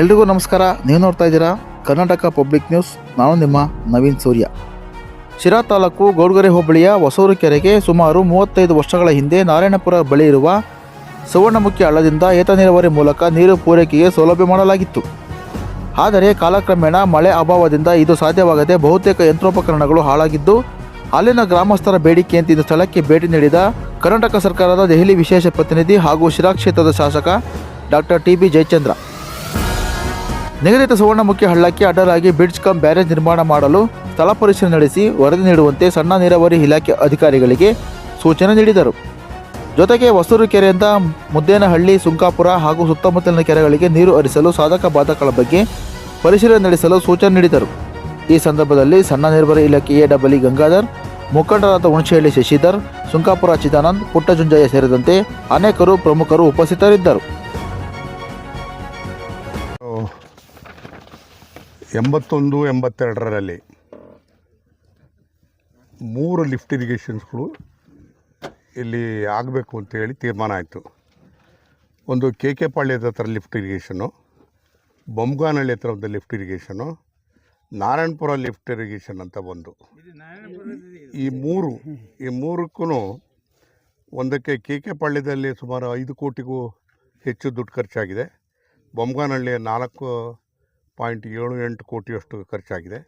ಎಲ್ರಿಗೂ ನಮಸ್ಕಾರ. ನೀವು ನೋಡ್ತಾ ಇದ್ದೀರಾ ಕರ್ನಾಟಕ ಪಬ್ಲಿಕ್ ನ್ಯೂಸ್. ನಾನು ನಿಮ್ಮ ನವೀನ್ ಸೂರ್ಯ. ಶಿರಾ ತಾಲೂಕು ಗೌಡ್ಗರೆ ಹೋಬಳಿಯ ಹೊಸೂರು ಕೆರೆಗೆ ಸುಮಾರು ಮೂವತ್ತೈದು ವರ್ಷಗಳ ಹಿಂದೆ ನಾರಾಯಣಪುರ ಬಳಿ ಇರುವ ಸುವರ್ಣಮುಖಿ ಹಳ್ಳದಿಂದ ಏತ ನೀರಾವರಿ ಮೂಲಕ ನೀರು ಪೂರೈಕೆಗೆ ಸೌಲಭ್ಯ ಮಾಡಲಾಗಿತ್ತು. ಆದರೆ ಕಾಲಕ್ರಮೇಣ ಮಳೆ ಅಭಾವದಿಂದ ಇದು ಸಾಧ್ಯವಾಗದೆ ಬಹುತೇಕ ಯಂತ್ರೋಪಕರಣಗಳು ಹಾಳಾಗಿದ್ದು, ಅಲ್ಲಿನ ಗ್ರಾಮಸ್ಥರ ಬೇಡಿಕೆಯಂತೆ ಇದು ಸ್ಥಳಕ್ಕೆ ಭೇಟಿ ನೀಡಿದ ಕರ್ನಾಟಕ ಸರ್ಕಾರದ ದೆಹಲಿ ವಿಶೇಷ ಪ್ರತಿನಿಧಿ ಹಾಗೂ ಶಿರಾ ಕ್ಷೇತ್ರದ ಶಾಸಕ ಡಾಕ್ಟರ್ ಟಿ ಬಿ ಜಯಚಂದ್ರ. ನಿಗದಿತ ಸುವರ್ಣಮುಖಿ ಹಳ್ಳಕ್ಕೆ ಅಡ್ಡಲಾಗಿ ಬ್ರಿಡ್ಜ್ ಕಂ ಬ್ಯಾರೇಜ್ ನಿರ್ಮಾಣ ಮಾಡಲು ಸ್ಥಳ ಪರಿಶೀಲನೆ ನಡೆಸಿ ವರದಿ ನೀಡುವಂತೆ ಸಣ್ಣ ನೀರಾವರಿ ಇಲಾಖೆ ಅಧಿಕಾರಿಗಳಿಗೆ ಸೂಚನೆ ನೀಡಿದರು. ಜೊತೆಗೆ ಹೊಸೂರು ಕೆರೆಯಿಂದ ಮುದ್ದೇನಹಳ್ಳಿ, ಸುಂಕಾಪುರ ಹಾಗೂ ಸುತ್ತಮುತ್ತಲಿನ ಕೆರೆಗಳಿಗೆ ನೀರು ಹರಿಸಲು ಸಾಧಕ ಬಾಧಕಗಳ ಬಗ್ಗೆ ಪರಿಶೀಲನೆ ನಡೆಸಲು ಸೂಚನೆ ನೀಡಿದರು. ಈ ಸಂದರ್ಭದಲ್ಲಿ ಸಣ್ಣ ನೀರಾವರಿ ಇಲಾಖೆ ಎ ಡಬ್ಲ್ಯೂ ಗಂಗಾಧರ್, ಮುಖಂಡರಾದ ಹುಣಸೇಹಳ್ಳಿ ಶಶಿಧರ್, ಸುಂಕಾಪುರ ಚಿದಾನಂದ್, ಪುಟ್ಟಜುಂಜಯ್ಯ ಸೇರಿದಂತೆ ಅನೇಕರು ಪ್ರಮುಖರು ಉಪಸ್ಥಿತರಿದ್ದರು. ಎಂಬತ್ತೊಂದು, ಎಂಬತ್ತೆರಡರಲ್ಲಿ ಮೂರು ಲಿಫ್ಟ್ ಇರಿಗೇಷನ್ಸ್ಗಳು ಇಲ್ಲಿ ಆಗಬೇಕು ಅಂತೇಳಿ ತೀರ್ಮಾನ ಆಯಿತು. ಒಂದು ಕೆ ಕೆ ಪಾಳ್ಯದ ಹತ್ರ ಲಿಫ್ಟ್ ಇರಿಗೇಷನು ಬೊಮ್ಗಾನಹಳ್ಳಿ ಹತ್ರ ಒಂದು lift irrigation Narayanapura lift irrigation ಅಂತ ಬಂದು ಈ ಮೂರು, ಈ ಮೂರಕ್ಕೂ ಒಂದಕ್ಕೆ ಕೆ ಕೆ ಪಾಳ್ಯದಲ್ಲಿ ಸುಮಾರು ಐದು ಕೋಟಿಗೂ ಹೆಚ್ಚು ದುಡ್ಡು ಖರ್ಚಾಗಿದೆ. ಬೊಮ್ಗಾನಹಳ್ಳಿಯ ನಾಲ್ಕು ಪಾಯಿಂಟ್ ಏಳು ಎಂಟು ಕೋಟಿಯಷ್ಟು ಖರ್ಚಾಗಿದೆ.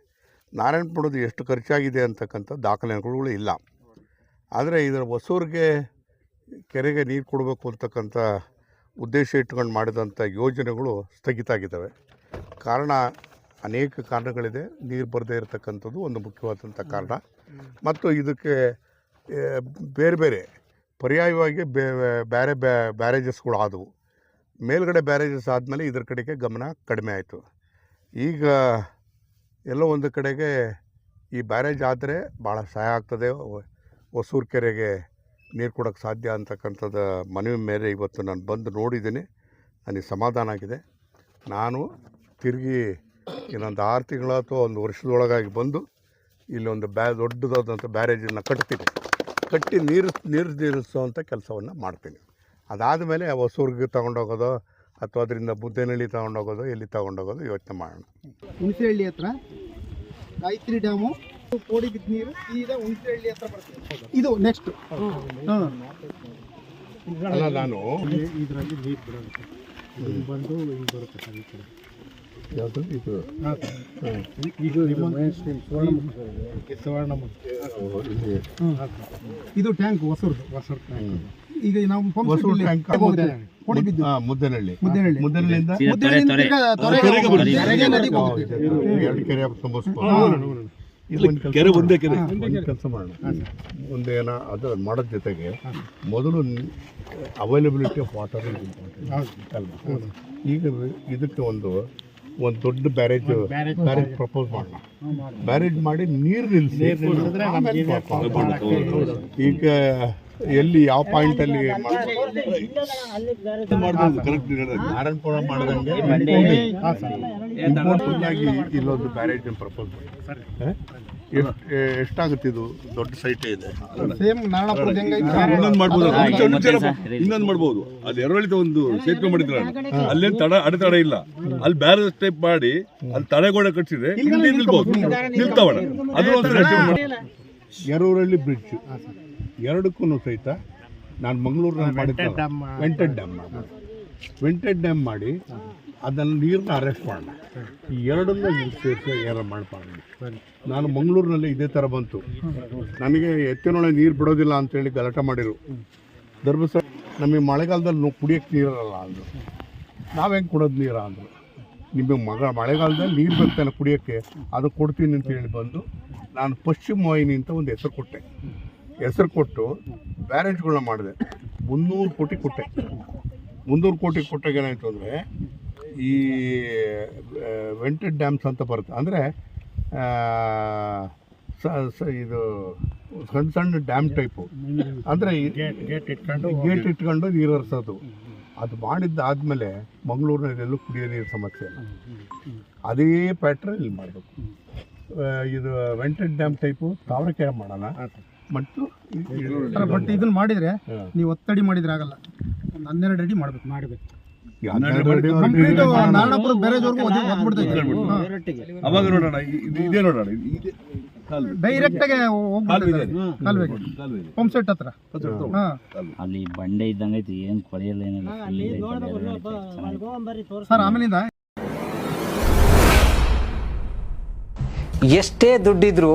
ನಾರಾಯಣಪುರದ ಎಷ್ಟು ಖರ್ಚಾಗಿದೆ ಅಂತಕ್ಕಂಥ ದಾಖಲೆಗಳು ಇಲ್ಲ. ಆದರೆ ಇದರ ಹೊಸೂರಿಗೆ ಕೆರೆಗೆ ನೀರು ಕೊಡಬೇಕು ಅಂತಕ್ಕಂಥ ಉದ್ದೇಶ ಇಟ್ಕೊಂಡು ಮಾಡಿದಂಥ ಯೋಜನೆಗಳು ಸ್ಥಗಿತ ಆಗಿದ್ದಾವೆ. ಕಾರಣ ಅನೇಕ ಕಾರಣಗಳಿದೆ. ನೀರು ಬರದೇ ಇರತಕ್ಕಂಥದ್ದು ಒಂದು ಮುಖ್ಯವಾದಂಥ ಕಾರಣ. ಮತ್ತು ಇದಕ್ಕೆ ಬೇರೆ ಬೇರೆ ಪರ್ಯಾಯವಾಗಿ ಬೇರೆ ಬ್ಯಾರೇಜಸ್ಗಳು ಆದವು. ಮೇಲ್ಗಡೆ ಬ್ಯಾರೇಜಸ್ ಆದಮೇಲೆ ಇದರ ಕಡೆಗೆ ಗಮನ ಕಡಿಮೆ ಆಯಿತು. ಈಗ ಎಲ್ಲೋ ಒಂದು ಕಡೆಗೆ ಈ ಬ್ಯಾರೇಜ್ ಆದರೆ ಭಾಳ ಸಹಾಯ ಆಗ್ತದೆ. ಹೊಸೂರು ಕೆರೆಗೆ ನೀರು ಕೊಡೋಕ್ಕೆ ಸಾಧ್ಯ ಅಂತಕ್ಕಂಥದ್ದು ಮನವಿ ಮೇಲೆ ಇವತ್ತು ನಾನು ಬಂದು ನೋಡಿದ್ದೀನಿ. ನನಗೆ ಸಮಾಧಾನ ಆಗಿದೆ. ನಾನು ತಿರುಗಿ ಇನ್ನೊಂದು ಆರು ತಿಂಗಳ ಅಥವಾ ಒಂದು ವರ್ಷದೊಳಗಾಗಿ ಬಂದು ಇಲ್ಲೊಂದು ಬ್ಯಾ ದೊಡ್ಡದಾದಂಥ ಬ್ಯಾರೇಜನ್ನು ಕಟ್ತೀನಿ. ಕಟ್ಟಿ ನೀರು ನೀರು ನೀರಿಸುವಂಥ ಕೆಲಸವನ್ನು ಮಾಡ್ತೀನಿ. ಅದಾದಮೇಲೆ ಹೊಸೂರಿಗೆ ತಗೊಂಡೋಗೋದು ಅಥವಾ ಅದರಿಂದ ಬುದ್ದೇನಹಳ್ಳಿ ತಗೊಂಡೋಗೋದು ಎಲ್ಲಿ ತಗೊಂಡೋಗೋದು ಯೋಚನೆ ಮಾಡೋಣ. ಹುಣಸೆಹಳ್ಳಿ ಹತ್ರ ಗಾಯತ್ರಿ ಡ್ಯಾಮು ಕೋಡಿ ಬಿದ್ದ ನೀರು ಸೀದಾ ಹುಣಸೆಹಳ್ಳಿ ಹತ್ರ ಬರ್ತದೆ. ಇದು ನೆಕ್ಸ್ಟ್ ಅಲ್ಲ ನಾನು ಇದರಲ್ಲಿ ನೀರು ಬಿಡೋದು ಇದು ಬಂದು ಹಿಂಗೆ ಬರುತ್ತೆ ಸರ್ ಈ ಕಡೆ. ಯಾವುದು? ಇದು ಇದು ಸುವರ್ಣಮುಖಿ. ಇದು ಟ್ಯಾಂಕ್ ಹೊಸರು ಹೊಸರು ಟ್ಯಾಂಕ್ ಈಗ ನಾವು ಪಂಪ್ ಇಲ್ಲಿ ಟ್ಯಾಂಕ್ ಹೋಗುತ್ತೆ. ಮುದ್ದೇನಹಳ್ಳಿ. ಮುದ್ದೇನಹಳ್ಳಿ. ಮುದ್ದೇನಹಳ್ಳಿಯಿಂದ ಮುದ್ದೇನಹಳ್ಳಿಯಿಂದ ತಿರ್ಗಾ ತೊರೆಗೆ ಹೋಗುತ್ತೆ. ತೆರೆಗೆ ನದಿಗೆ ಹೋಗುತ್ತೆ. ಎರಡು ಕೆರೆ ಒಂದು ಕೆರೆ ಒಂದೇ ಕೆರೆ. ಒಂದು ಕೆಲಸ ಮಾಡೋಣ. ಒಂದೇನ ಅದು ಮಾಡೋದ್ ಜೊತೆಗೆ ಮೊದಲು ಅವೈಲಬಿಲಿಟಿ ಆಫ್ ವಾಟರ್ ಅಲ್ವಾ? ಈಗ ಇದಕ್ಕೆ ಒಂದು ಒಂದು ದೊಡ್ಡ ಬ್ಯಾರೇಜ್ ಬ್ಯಾರೇಜ್ ಪ್ರಪೋಸ್ ಮಾಡೋಣ. ಬ್ಯಾರೇಜ್ ಮಾಡಿ ನೀರು ನಿಲ್ಲಿಸಿ ಆಮೇಲೆ. ಈಗ ಎಲ್ಲಿ ಯಾವ ಪಾಯಿಂಟ್ ಅಲ್ಲಿ ನಾರಾಯಣಪುರ ಮಾಡದಂಗೆ ಇಂಪಾರ್ಟೆಂಟ್ ಆಗಿ ಇಲ್ಲೊಂದು ಬ್ಯಾರೇಜ್ ಪ್ರಪೋಸ್ ಎಷ್ಟಾಗುತ್ತೆ ಇದು? ದೊಡ್ಡ ಸೈಟ್ ಇದೆ. ಇನ್ನೊಂದು ಮಾಡ್ಬೋದು. ಇನ್ನೊಂದು ಮಾಡ್ಬೋದು. ಅದು ಎರವಳಿತ ಒಂದು ಸೇತುವೆ ಮಾಡಿದ್ರ ಅಲ್ಲೇನು ತಡ ಅಡೆತಡೆ ಇಲ್ಲ. ಅಲ್ಲಿ ಬ್ಯಾರೇಜ್ ಟೈಪ್ ಮಾಡಿ ಅಲ್ಲಿ ತಡೆಗೋಡೆ ಕಟ್ಸಿದ್ರೆ ನಿಲ್ಬಹುದು ನಿಲ್ತಾವಣ. ಅದು ಒಂದು estimate ಮಾಡಿ. ಎರೂರಲ್ಲಿ ಬ್ರಿಡ್ಜ್ ಎರಡಕ್ಕೂ ಸಹಿತ ನಾನು ಮಂಗಳೂರಿನಲ್ಲಿ ಮಾಡಿದ್ದೆ ವೆಂಟೆಡ್ ಡ್ಯಾಮ್ ವೆಂಟೆಡ್ ಡ್ಯಾಮ್ ಮಾಡಿ ಅದನ್ನು ನೀರನ್ನ ಅರೆಸ್ಟ್ ಮಾಡೋಣ ಈ ಎರಡನ್ನ ಸೇರಿಸಿ ಏರ ನಾನು ಮಂಗಳೂರಿನಲ್ಲಿ ಇದೇ ಥರ ಬಂತು. ನನಗೆ ಎತ್ತಿನೊಳಗೆ ನೀರು ಬಿಡೋದಿಲ್ಲ ಅಂತೇಳಿ ಗಲಾಟೆ ಮಾಡಿರು ಧರ್ಮಸ್ಥಳ ನಮಗೆ ಮಳೆಗಾಲದಲ್ಲಿ ನೋವು ಕುಡಿಯೋಕ್ಕೆ ನೀರಲ್ಲ ಅಂದರು. ನಾವು ಹೆಂಗೆ ಕೊಡೋದು ನೀರ ಅಂದರು. ನಿಮಗೆ ಮಗ ಮಳೆಗಾಲದಲ್ಲಿ ನೀರು ಬರ್ತಾನೆ ಕುಡಿಯೋಕ್ಕೆ ಅದು ಕೊಡ್ತೀನಿ ಅಂತ ಹೇಳಿ ಬಂದು ನಾನು ಪಶ್ಚಿಮ ವಾಹಿನಿ ಅಂತ ಒಂದು ಹೆಸರು ಕೊಟ್ಟೆ. ಹೆಸರು ಕೊಟ್ಟು ಬ್ಯಾರೇಜ್ಗಳನ್ನ ಮಾಡಿದೆ. ಮುನ್ನೂರು ಕೋಟಿ ಕೊಟ್ಟೆ. ಮುನ್ನೂರು ಕೋಟಿ ಕೊಟ್ಟಾಗ ಏನಾಯಿತು ಅಂದರೆ ಈ ವೆಂಟೆಡ್ ಡ್ಯಾಮ್ಸ್ ಅಂತ ಬರುತ್ತೆ. ಅಂದರೆ ಇದು ಸಣ್ಣ ಸಣ್ಣ ಡ್ಯಾಮ್ ಟೈಪು ಅಂದರೆ ಗೇಟ್ ಇಟ್ಕೊಂಡು ಗೇಟ್ ಇಟ್ಕೊಂಡು ನೀರು ಹರಿಸೋದು. ಅದು ಮಾಡಿದ್ದಾದಮೇಲೆ ಮಂಗಳೂರಿನಲ್ಲೆಲ್ಲೂ ಕುಡಿಯೋ ನೀರು ಸಮಸ್ಯೆ ಇಲ್ಲ. ಅದೇ ಪ್ಯಾಟ್ರನ್ ಇಲ್ಲಿ ಮಾಡಬೇಕು. ಇದು ವೆಂಟೆಡ್ ಡ್ಯಾಮ್ ಟೈಪು ತಾವರೆಕೆರೆ ಮಾಡೋಣ. ಮತ್ತು ಬಟ್ ಇದನ್ನ ಮಾಡಿದ್ರೆ. ನೀವು ಒತ್ತಡಿ ಮಾಡಿದ್ರೆ ಆಗಲ್ಲ. ಒಂದು ಹನ್ನೆರಡು ಅಡಿ ಮಾಡ್ಬೇಕು ಮಾಡಬೇಕು. ಅವಾಗ ನೋಡೋಣ ಇದು ನೋಡೋಣ. ಡೈರೆಕ್ಟ್ ಆಗಿ. ಪಂಪ್ ಸೆಟ್ ಹತ್ರ. ಅಲ್ಲಿ ಬಂಡೆ ಇದ್ದಂಗೆ ಐತಿ ಏನು ಕೊಳೆಯಲ್ಲ ಏನಿಲ್ಲ. ಸರ್ ಆಮೇಲಿಂದ? ಎಷ್ಟೇ ದುಡ್ಡಿದ್ರೂ